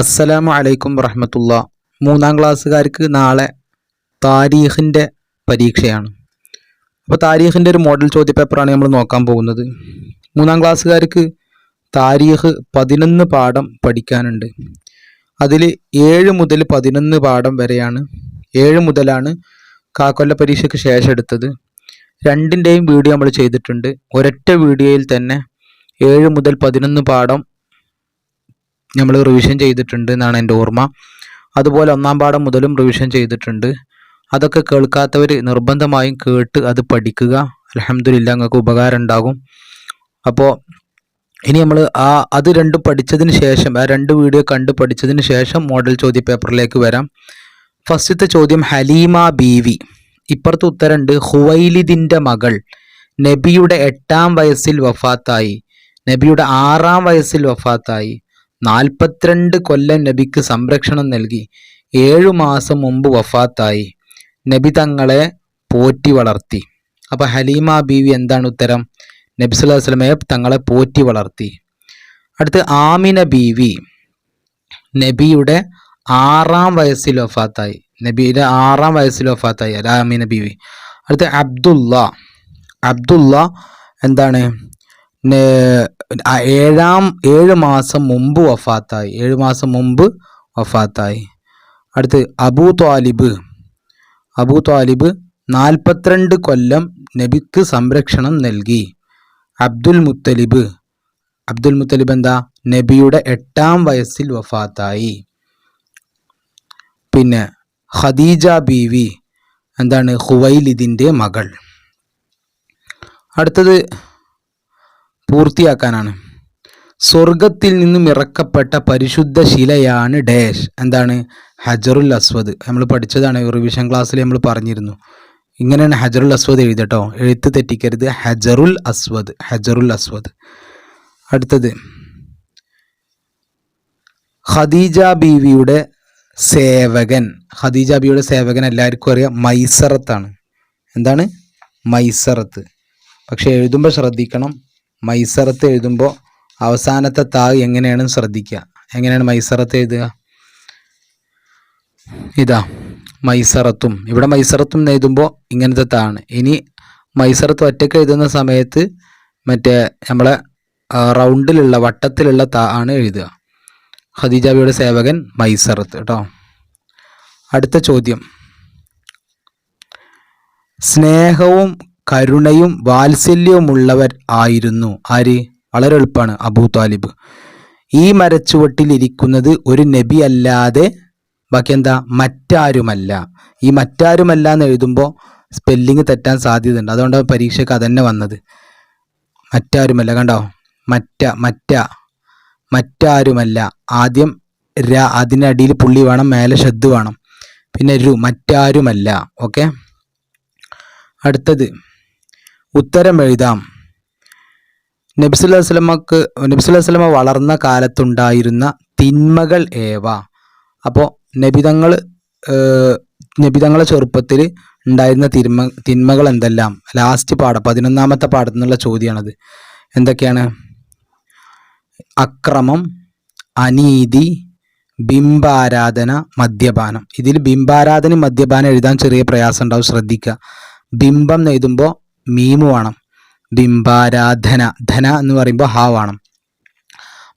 അസ്സലാമു അലൈക്കും വറഹമത്തുള്ള. മൂന്നാം ക്ലാസ്സുകാർക്ക് നാളെ താരീഖിന്റെ പരീക്ഷയാണ്. അപ്പോൾ താരീഖിന്റെ ഒരു മോഡൽ ചോദ്യപേപ്പറാണ് നമ്മൾ നോക്കാൻ പോകുന്നത്. മൂന്നാം ക്ലാസ്സുകാർക്ക് താരീഖ് പതിനൊന്ന് പാഠം പഠിക്കാനുണ്ട്. അതിൽ ഏഴ് മുതൽ പതിനൊന്ന് പാഠം വരെയാണ്. ഏഴ് മുതലാണ് കാക്കൊല്ല പരീക്ഷയ്ക്ക് ശേഷം എടുത്തത്. രണ്ടിന്റെയും വീഡിയോ നമ്മൾ ചെയ്തിട്ടുണ്ട്. ഒരൊറ്റ വീഡിയോയിൽ തന്നെ ഏഴ് മുതൽ പതിനൊന്ന് പാഠം നമ്മൾ റിവിഷൻ ചെയ്തിട്ടുണ്ട് എന്നാണ് എന്റെ ഓർമ്മ. അതുപോലെ ഒന്നാം പാഠം മുതലും റിവിഷൻ ചെയ്തിട്ടുണ്ട്. അതൊക്കെ കേൾക്കാത്തവർ നിർബന്ധമായും കേട്ട് അത് പഠിക്കുക. അലഹമില്ല നിങ്ങൾക്ക് ഉപകാരം ഉണ്ടാകും. അപ്പോൾ ഇനി നമ്മൾ ആ അത് രണ്ട് പഠിച്ചതിന് ശേഷം ആ രണ്ട് വീഡിയോ കണ്ട് പഠിച്ചതിന് ശേഷം മോഡൽ ചോദ്യ പേപ്പറിലേക്ക് വരാം. ഫസ്റ്റത്തെ ചോദ്യം ഹലീമ ബീവി. ഇപ്പുറത്തെ ഉത്തരമുണ്ട് ഹുവൈലിദിന്റെ മകൾ നബിയുടെ എട്ടാം വയസ്സിൽ വഫാത്തായി. നബിയുടെ ആറാം വയസ്സിൽ വഫാത്തായി. നാൽപ്പത്തിരണ്ട് കൊല്ലം നബിക്ക് സംരക്ഷണം നൽകി. ഏഴു മാസം മുമ്പ് വഫാത്തായി. നബി തങ്ങളെ പോറ്റി വളർത്തി. അപ്പോൾ ഹലീമ ബീവി എന്താണ് ഉത്തരം? നബി സുല്ലാ വസ്ലമയെ തങ്ങളെ പോറ്റി വളർത്തി. അടുത്ത് ആമിന ബീവി നബിയുടെ ആറാം വയസ്സിൽ വഫാത്തായി. നബിയുടെ ആറാം വയസ്സിൽ വഫാത്തായി. അല്ല ആമിന ബീവി. അടുത്ത് അബ്ദുള്ള അബ്ദുള്ള എന്താണ്? ഏഴാം ഏഴ് മാസം മുമ്പ് വഫാത്തായി. ഏഴ് മാസം മുമ്പ് വഫാത്തായി. അടുത്ത് അബൂ ത്വാലിബ്. അബൂ ത്വാലിബ് നാൽപ്പത്തിരണ്ട് കൊല്ലം നബിക്ക് സംരക്ഷണം നൽകി. അബ്ദുൽ മുത്തലിബ്. അബ്ദുൽ മുത്തലിബ് എന്താ? നബിയുടെ എട്ടാം വയസ്സിൽ വഫാത്തായി. പിന്നെ ഖദീജ ബീവി. എന്താണ്? ഹുവൈലിദിന്റെ മകൾ. അടുത്തത് പൂർത്തിയാക്കാനാണ്. സ്വർഗത്തിൽ നിന്നും ഇറക്കപ്പെട്ട പരിശുദ്ധ ശിലയാണ് ഡാഷ്. എന്താണ്? ഹജറുൽ അസ്വദ്. നമ്മൾ പഠിച്ചതാണ് റിവിഷൻ ക്ലാസ്സിൽ നമ്മൾ പറഞ്ഞിരുന്നു. ഇങ്ങനെയാണ് ഹജറുൽ അസ്വദ് എഴുതട്ടോ എഴുത്ത് തെറ്റിക്കരുത്. ഹജറുൽ അസ്വദ്. ഹജറുൽ അസ്വദ്. അടുത്തത്. ഖദീജ ബീവിയുടെ സേവകൻ. ഖദീജ ബീവിയുടെ സേവകൻ എല്ലാവർക്കും അറിയാം. മൈസറത്താണ്. എന്താണ്? മൈസറത്ത്. പക്ഷേ എഴുതുമ്പോൾ ശ്രദ്ധിക്കണം. മൈസറത്ത് എഴുതുമ്പോൾ അവസാനത്തെ താ എങ്ങനെയാണ് ശ്രദ്ധിക്കുക എങ്ങനെയാണ് മൈസറത്ത് എഴുതുക? ഇതാ മൈസറത്തും. ഇവിടെ മൈസറത്തും എഴുതുമ്പോൾ ഇങ്ങനത്തെ താണ്. ഇനി മൈസറത്ത് ഒറ്റയ്ക്ക് എഴുതുന്ന സമയത്ത് മറ്റേ നമ്മളെ റൗണ്ടിലുള്ള വട്ടത്തിലുള്ള താ ആണ് എഴുതുക. ഖദീജാബിയുടെ സേവകൻ മൈസറത്ത് കേട്ടോ. അടുത്ത ചോദ്യം. സ്നേഹവും കരുണയും വാത്സല്യവുമുള്ളവർ ആയിരുന്നു. ആര്? വളരെ എളുപ്പമാണ്. Abu Talib. ഈ മരച്ചുവട്ടിൽ ഇരിക്കുന്നത് ഒരു നബി അല്ലാതെ ബാക്കി എന്താ മറ്റാരുമല്ല. ഈ മറ്റാരുമല്ല എന്ന് എഴുതുമ്പോൾ സ്പെല്ലിങ് തെറ്റാൻ സാധ്യതയുണ്ട്. അതുകൊണ്ടാണ് പരീക്ഷയ്ക്ക് അതന്നെ വന്നത്. മറ്റാരുമല്ല. കണ്ടോ? മറ്റ മറ്റ മറ്റാരുമല്ല. ആദ്യം ര അതിനടിയിൽ പുള്ളി വേണം മേലെ ശ്രദ്ധ വേണം. പിന്നെ രു മറ്റാരുമല്ല. ഓക്കെ? അടുത്തത്. ഉത്തരം എഴുതാം. നബ്സുല്ലാസ്ലമക്ക് നബ്സുല്ലാസ്ലമ നബ്സുല്ലാ വളർന്ന കാലത്തുണ്ടായിരുന്ന തിന്മകൾ ഏവ? അപ്പോൾ നബിതങ്ങൾ നബിതങ്ങളെ ചെറുപ്പത്തിൽ ഉണ്ടായിരുന്ന തിന്മ തിന്മകൾ എന്തെല്ലാം? ലാസ്റ്റ് പാഠം പതിനൊന്നാമത്തെ പാഠത്തിൽ നിന്നുള്ള ചോദ്യമാണത് എന്തൊക്കെയാണ്? അക്രമം അനീതി ബിംബാരാധന മദ്യപാനം. ഇതിൽ ബിംബാരാധന മദ്യപാനം എഴുതാൻ ചെറിയ പ്രയാസം ഉണ്ടാവും ശ്രദ്ധിക്കുക. ബിംബം എഴുതുമ്പോൾ മീമ് വേണം. ബിംബാരാധന ധന എന്ന് പറയുമ്പോൾ ഹാ വേണം.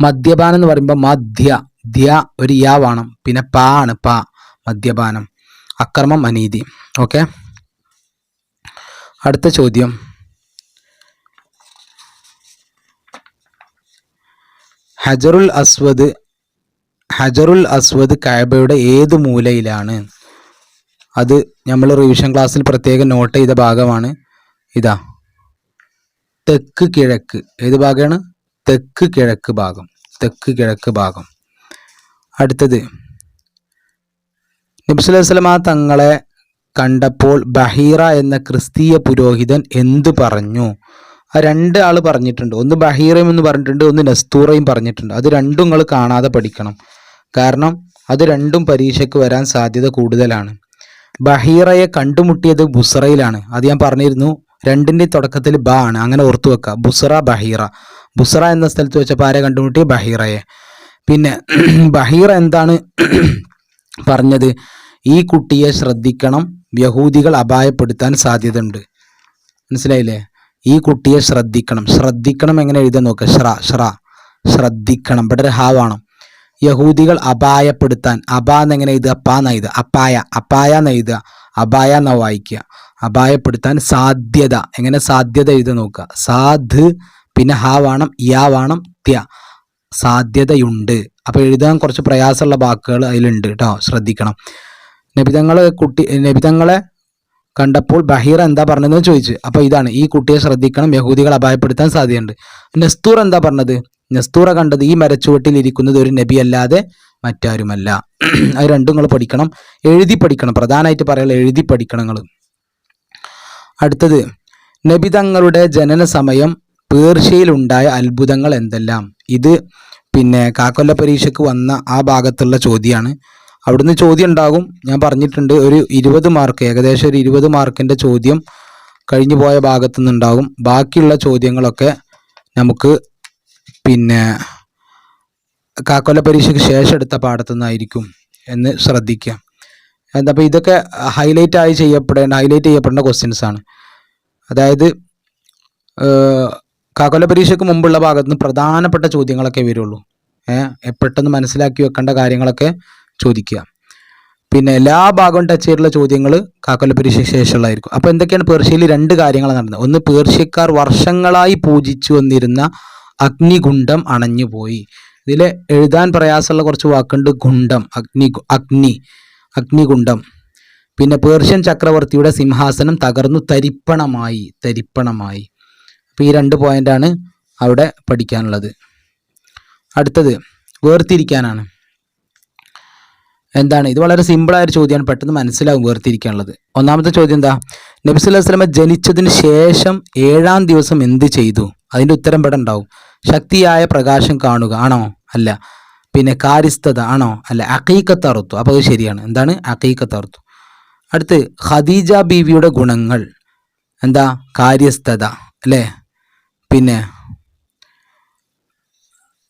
മദ്യപാനം എന്ന് പറയുമ്പോൾ മധ്യ ധ്യ ഒരു യാ വേണം. പിന്നെ പാ ആണ് പാ മദ്യപാനം. അക്രമം അനീതി. ഓക്കെ? അടുത്ത ചോദ്യം. ഹജറുൽ അസ്വദ് ഹജറുൽ അസ്വദ് കഅബയുടെ ഏത് മൂലയിലാണ്? അത് നമ്മൾ റിവിഷൻ ക്ലാസ്സിൽ പ്രത്യേകം നോട്ട് ചെയ്ത ഭാഗമാണ്. ഇതാ. തെക്ക് കിഴക്ക്. ഏത് ഭാഗമാണ് തെക്ക് കിഴക്ക് ഭാഗം. തെക്ക് കിഴക്ക് ഭാഗം. അടുത്തത്. നബ്സുലമ തങ്ങളെ കണ്ടപ്പോൾ ബഹീറ എന്ന ക്രിസ്തീയ പുരോഹിതൻ എന്തു പറഞ്ഞു? ആ രണ്ട് ആൾ പറഞ്ഞിട്ടുണ്ട്. ഒന്ന് ബഹീറയും എന്ന് പറഞ്ഞിട്ടുണ്ട് ഒന്ന് നസ്തൂറയും പറഞ്ഞിട്ടുണ്ട്. അത് രണ്ടും നിങ്ങൾ കാണാതെ പഠിക്കണം. കാരണം അത് രണ്ടും പരീക്ഷയ്ക്ക് വരാൻ സാധ്യത കൂടുതലാണ്. ബഹീറയെ കണ്ടുമുട്ടിയത് ബുസറയിലാണ് അത് ഞാൻ പറഞ്ഞിരുന്നു. രണ്ടിന്റെ തുടക്കത്തിൽ ബ ആണ്. അങ്ങനെ ഓർത്തു വെക്കുക ബുസറ ബഹീറ. ബുസറ എന്ന സ്ഥലത്ത് വെച്ചപ്പോൾ ആരെ കണ്ടുമുട്ടി? ബഹീറയെ. പിന്നെ ബഹീറ എന്താണ് പറഞ്ഞത്? ഈ കുട്ടിയെ ശ്രദ്ധിക്കണം. യഹൂദികൾ അപായപ്പെടുത്താൻ സാധ്യതയുണ്ട്. മനസ്സിലായില്ലേ? ഈ കുട്ടിയെ ശ്രദ്ധിക്കണം. ശ്രദ്ധിക്കണം എങ്ങനെ എഴുതാൻ നോക്കുക ശ്ര ശ്ര. ശ്രദ്ധിക്കണം. ഇവിടെ ഹാവാണ് യഹൂദികൾ അപായപ്പെടുത്താൻ. അബ എന്നെങ്ങനെ എഴുതുക? അപ്പ എന്ന് എഴുതുക? അപ്പായ. അപ്പായ എന്ന് എഴുതുക? അപായ എന്ന വായിക്കുക? അപായപ്പെടുത്താൻ സാധ്യത. എങ്ങനെ സാധ്യത എഴുതി നോക്കുക? സാധ് പിന്നെ ഹാ വേണം യാ വേണം ത്യ. സാധ്യതയുണ്ട്. അപ്പോൾ എഴുതാൻ കുറച്ച് പ്രയാസമുള്ള വാക്കുകൾ അതിലുണ്ട് കേട്ടോ. ശ്രദ്ധിക്കണം. നബിതങ്ങളെ കുട്ടി നബിതങ്ങളെ കണ്ടപ്പോൾ ബഹീർ എന്താ പറഞ്ഞതെന്ന് ചോദിച്ചു. അപ്പോൾ ഇതാണ് ഈ കുട്ടിയെ ശ്രദ്ധിക്കണം. യഹൂദികൾ അപായപ്പെടുത്താൻ സാധ്യതയുണ്ട്. നെസ്തൂർ എന്താ പറഞ്ഞത്? നസ്തൂറ കണ്ടത് ഈ മരച്ചുവട്ടിൽ ഇരിക്കുന്നത് ഒരു നബി അല്ലാതെ മറ്റാരുമല്ല. അത് രണ്ടും നിങ്ങൾ പഠിക്കണം. എഴുതി പഠിക്കണം. പ്രധാനമായിട്ട് പറയാനുള്ള എഴുതി പഠിക്കണം നിങ്ങൾ. അടുത്തത് നബിതങ്ങളുടെ ജനന സമയം പേർഷ്യയിലുണ്ടായ അത്ഭുതങ്ങൾ എന്തെല്ലാം? ഇത് പിന്നെ കാക്കൊല്ല പരീക്ഷയ്ക്ക് വന്ന ആ ഭാഗത്തുള്ള ചോദ്യമാണ് അവിടുന്ന് ചോദ്യം ഉണ്ടാകും. ഞാൻ പറഞ്ഞിട്ടുണ്ട് ഒരു ഇരുപത് മാർക്ക് ഏകദേശം ഒരു ഇരുപത് മാർക്കിന്റെ ചോദ്യം കഴിഞ്ഞു പോയ ഭാഗത്തു നിന്നുണ്ടാകും ബാക്കിയുള്ള ചോദ്യങ്ങളൊക്കെ നമുക്ക് പിന്നെ കാക്കൊല്ല പരീക്ഷയ്ക്ക് ശേഷം എടുത്ത പാഠത്തു നിന്നായിരിക്കും എന്ന് ശ്രദ്ധിക്കുക എന്താ അപ്പോൾ ഇതൊക്കെ ഹൈലൈറ്റ് ആയി ചെയ്യപ്പെടേണ്ട ഹൈലൈറ്റ് ചെയ്യപ്പെടേണ്ട ക്വസ്റ്റ്യൻസ് ആണ്. അതായത് കാക്കൊല പരീക്ഷയ്ക്ക് മുമ്പുള്ള ഭാഗത്ത് നിന്ന് പ്രധാനപ്പെട്ട ചോദ്യങ്ങളൊക്കെ വരുള്ളൂ. ഏഹ് പെട്ടെന്ന് മനസ്സിലാക്കി വെക്കേണ്ട കാര്യങ്ങളൊക്കെ ചോദിക്കുക. പിന്നെ എല്ലാ ഭാഗവും ടച്ച് ചെയ്തിട്ടുള്ള ചോദ്യങ്ങൾ കാക്കൊല പരീക്ഷയ്ക്ക് ശേഷമുള്ളതായിരിക്കും. അപ്പോൾ എന്തൊക്കെയാണ് പേർഷ്യയിൽ രണ്ട് കാര്യങ്ങൾ നടന്നത്? ഒന്ന് പേർഷ്യക്കാർ വർഷങ്ങളായി പൂജിച്ചു വന്നിരുന്ന അഗ്നിഗുണ്ടം അണഞ്ഞുപോയി. ഇതിൽ എഴുതാൻ പ്രയാസമുള്ള കുറച്ച് വാക്കുണ്ട് ഗുണ്ടം അഗ്നി അഗ്നി. അഗ്നികുണ്ഡം. പിന്നെ പേർഷ്യൻ ചക്രവർത്തിയുടെ സിംഹാസനം തകർന്നു തരിപ്പണമായി തരിപ്പണമായി. അപ്പോൾ ഈ രണ്ട് പോയിന്റാണ് അവിടെ പഠിക്കാനുള്ളത്. അടുത്തത് വേർതിരിക്കാനാണ്. എന്താണ്? ഇത് വളരെ സിമ്പിളായ ഒരു ചോദ്യമാണ് പെട്ടെന്ന് മനസ്സിലാവും വേർതിരിക്കാനുള്ളത്. ഒന്നാമത്തെ ചോദ്യം എന്താ? നബി സല്ലല്ലാഹു അലൈഹി വസല്ലമ ജനിച്ചതിന് ശേഷം ഏഴാം ദിവസം എന്ത് ചെയ്തു? അതിന്റെ ഉത്തരം ഇവിടെ ശക്തിയായ പ്രകാശം കാണുക. ആണോ? അല്ല. പിന്നെ കാരിസ്ഥത ആണോ? അല്ല അക്കീക്കത്ത് അപ്പോൾ അത് ശരിയാണ്. എന്താണ്? അക്കീക്കത്ത് അടുത്ത് ഖദീജ ബീവിയുടെ ഗുണങ്ങൾ. എന്താ? കാര്യസ്ഥത. അല്ലേ? പിന്നെ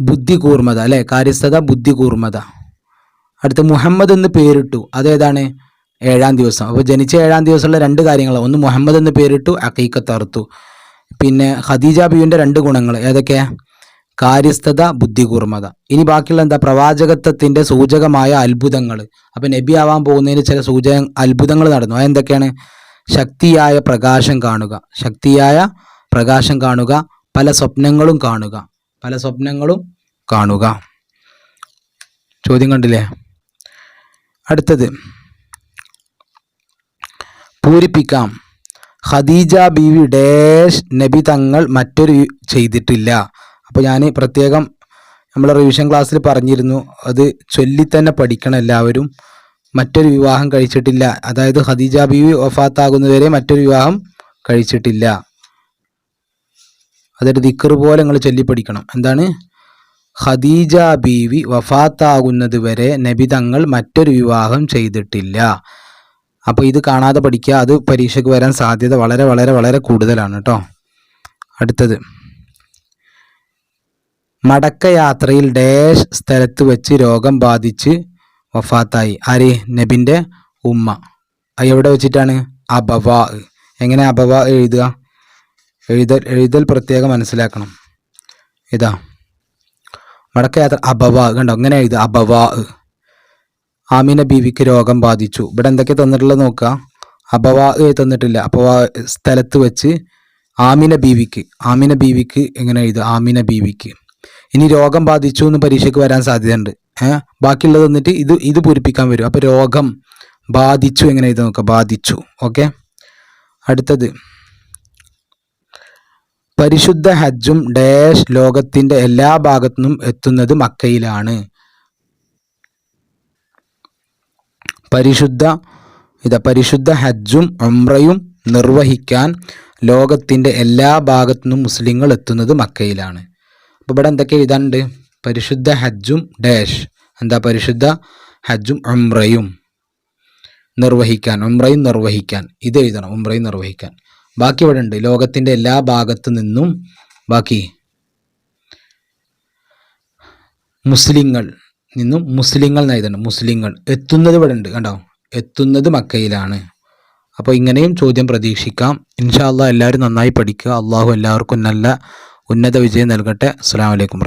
ബുദ്ധികൂർമ്മത അല്ലേ? കാര്യസ്ഥത ബുദ്ധികൂർമ്മത അടുത്ത് മുഹമ്മദ് എന്ന് പേരിട്ടു. അതേതാണ്? ഏഴാം ദിവസം. അപ്പോൾ ജനിച്ച ഏഴാം ദിവസമുള്ള രണ്ട് കാര്യങ്ങൾ ഒന്ന് മുഹമ്മദ് എന്ന് പേരിട്ടു. അക്കീക്കത്ത് പിന്നെ ഖദീജ ബീവിന്റെ രണ്ട് ഗുണങ്ങൾ. ഏതൊക്കെ? കാര്യസ്ഥത ബുദ്ധികൂർമ്മത ഇനി ബാക്കിയുള്ള എന്താ പ്രവാചകത്വത്തിന്റെ സൂചകമായ അത്ഭുതങ്ങൾ അപ്പം നബി ആവാൻ പോകുന്നതിന് ചില സൂചക അത്ഭുതങ്ങൾ നടന്നു. അതെന്തൊക്കെയാണ്? ശക്തിയായ പ്രകാശം കാണുക. ശക്തിയായ പ്രകാശം കാണുക. പല സ്വപ്നങ്ങളും കാണുക. പല സ്വപ്നങ്ങളും കാണുക. ചോദ്യം കണ്ടില്ലേ? അടുത്തത്. പൂരിപ്പിക്കാം. ഖദീജ ബീവി നബി തങ്ങൾ മറ്റൊരു ചെയ്തിട്ടില്ല. അപ്പോൾ ഞാൻ പ്രത്യേകം നമ്മൾ റിവിഷൻ ക്ലാസ്സിൽ പറഞ്ഞിരുന്നു. അത് ചൊല്ലി തന്നെ പഠിക്കണം എല്ലാവരും. മറ്റൊരു വിവാഹം കഴിച്ചിട്ടില്ല. അതായത് ഖദീജ ബീവി വഫാത്താകുന്നതുവരെ മറ്റൊരു വിവാഹം കഴിച്ചിട്ടില്ല. അതൊരു ദിക്കർ പോലെ നിങ്ങൾ ചൊല്ലി പഠിക്കണം. എന്താണ്? ഖദീജ ബീവി വഫാത്താകുന്നത് വരെ നബി തങ്ങൾ മറ്റൊരു വിവാഹം ചെയ്തിട്ടില്ല. അപ്പോൾ ഇത് കാണാതെ പഠിക്കുക. അത് പരീക്ഷയ്ക്ക് വരാൻ സാധ്യത വളരെ വളരെ വളരെ കൂടുതലാണ് കേട്ടോ. അടുത്തത്. മടക്കയാത്രയിൽ ഡേഷ് സ്ഥലത്ത് വെച്ച് രോഗം ബാധിച്ച് വഫാത്തായി. ആര്? നബിന്റെ ഉമ്മ. എവിടെ വെച്ചിട്ടാണ്? അബവ. എങ്ങനെ അബവ എഴുതുക? എഴുതൽ എഴുതൽ പ്രത്യേകം മനസ്സിലാക്കണം. ഇതാ. മടക്കയാത്ര അബവ. കണ്ടോ? അങ്ങനെ എഴുതുക. അബവ. ആമിന ബീവിക്ക് രോഗം ബാധിച്ചു. ഇവിടെ എന്തൊക്കെ തന്നിട്ടുള്ളത് നോക്കുക. അബവാ തന്നിട്ടില്ല. അപ്പോൾ സ്ഥലത്ത് വെച്ച് ആമിന ബീവിക്ക് ആമിന ബീവിക്ക് എങ്ങനെ എഴുതുക? ആമിന ബീവിക്ക് ഇനി രോഗം ബാധിച്ചു എന്ന് പരീക്ഷയ്ക്ക് വരാൻ സാധ്യതയുണ്ട്. ഏഹ് ബാക്കിയുള്ളത് വന്നിട്ട് ഇത് ഇത് പൂരിപ്പിക്കാൻ വരും. അപ്പോൾ രോഗം ബാധിച്ചു എങ്ങനെ ഇത് നോക്കുക ബാധിച്ചു. ഓക്കെ? അടുത്തത്. പരിശുദ്ധ ഹജ്ജും ഡാഷ് ലോകത്തിന്റെ എല്ലാ ഭാഗത്തു നിന്നും എത്തുന്നത് മക്കയിലാണ്. പരിശുദ്ധ ഇതാ പരിശുദ്ധ ഹജ്ജും ഉംറയും നിർവഹിക്കാൻ ലോകത്തിന്റെ എല്ലാ ഭാഗത്തു നിന്നും മുസ്ലിങ്ങൾ എത്തുന്നത് മക്കയിലാണ്. അപ്പോൾ ഇവിടെ എന്തൊക്കെ എഴുതാനുണ്ട്? പരിശുദ്ധ ഹജ്ജും ഡാഷ്. എന്താ പരിശുദ്ധ? ഹജ്ജും ഉംറയും നിർവഹിക്കാൻ ഉംറയും നിർവഹിക്കാൻ. ഇത് എഴുതണം ഉംറയും നിർവഹിക്കാൻ. ബാക്കി ഇവിടെ ഉണ്ട്. ലോകത്തിന്റെ എല്ലാ ഭാഗത്തു നിന്നും ബാക്കി മുസ്ലിങ്ങൾ നിന്നും മുസ്ലിങ്ങൾ എഴുതണം. മുസ്ലിങ്ങൾ എത്തുന്നത് ഇവിടെ ഉണ്ട്. കണ്ടോ? എത്തുന്നത് മക്കയിലാണ്. അപ്പോൾ ഇങ്ങനെയും ചോദ്യം പ്രതീക്ഷിക്കാം. ഇൻഷാ അള്ളാഹ് എല്ലാവരും നന്നായി പഠിക്കുക. അള്ളാഹു എല്ലാവർക്കും നല്ല ഉന്നത വിജയം നൽകട്ടെ. അസ്സാം വലൈക്കും